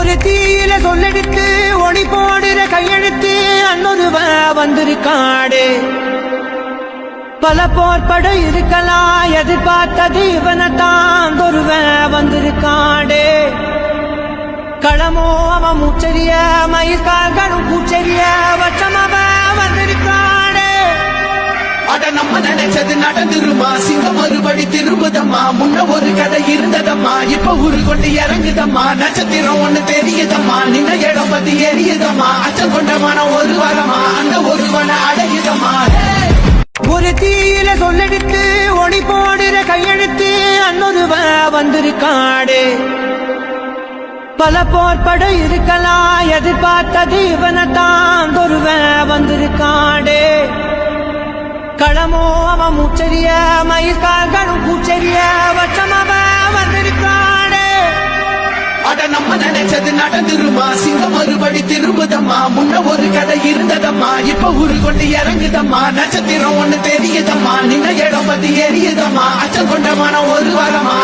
ஒரு தீயில சொல்லெடுத்து ஒளி போடுற கையெழுத்து அன்னொருவ வந்திருக்காடு. பல போர்பட இருக்கலாம் எதிர்பார்த்தது இவனை தான் ஒருவ வந்திருக்காடு. களமோ அவன் அட நம்ம நினைச்சது நடந்துருமா? சிங்க மறுபடி திரும்புதம்மா. முன்ன ஒரு கதை இருந்ததம்மா. இப்ப ஊரு கொண்டு இறங்குதம்மா. நட்சத்திரம் ஒண்ணு தெரியுதம்மா. நின்ன இடம் பத்தி எரியுதம்மா. அச்சம் கொண்ட மனம் ஒரு வரமா. அந்த ஒருவனை அடையுதம்மா. ஒரு தீயில சொல்லெடுத்து ஒளி போடுற கையெழுத்து அன்னொருவ வந்திருக்காடு. பல போர்பட இருக்கலாம் எதிர்பார்த்தது இவனை தான் ஒருவன் வந்திருக்கான். நிலமோ அவன் மூச்சரிய மயிர்கால்களும் பூச்செரிய வச்சம் அவன் வந்திருக்காடு அட நம்ம நினைச்சது நடந்துருமா? சிங்கம் மறுபடி திரும்புதம்மா? முன்ன ஒரு கதை இருந்ததம்மா? இப்ப ஊரு கொண்டு இறங்குதம்மா? நட்சத்திரம் ஒண்ணு தெரியுதம்மா நின்ன இடம் பத்தி எரியுதம்மா அச்சம் கொண்ட மனம் ஒரு வரமா?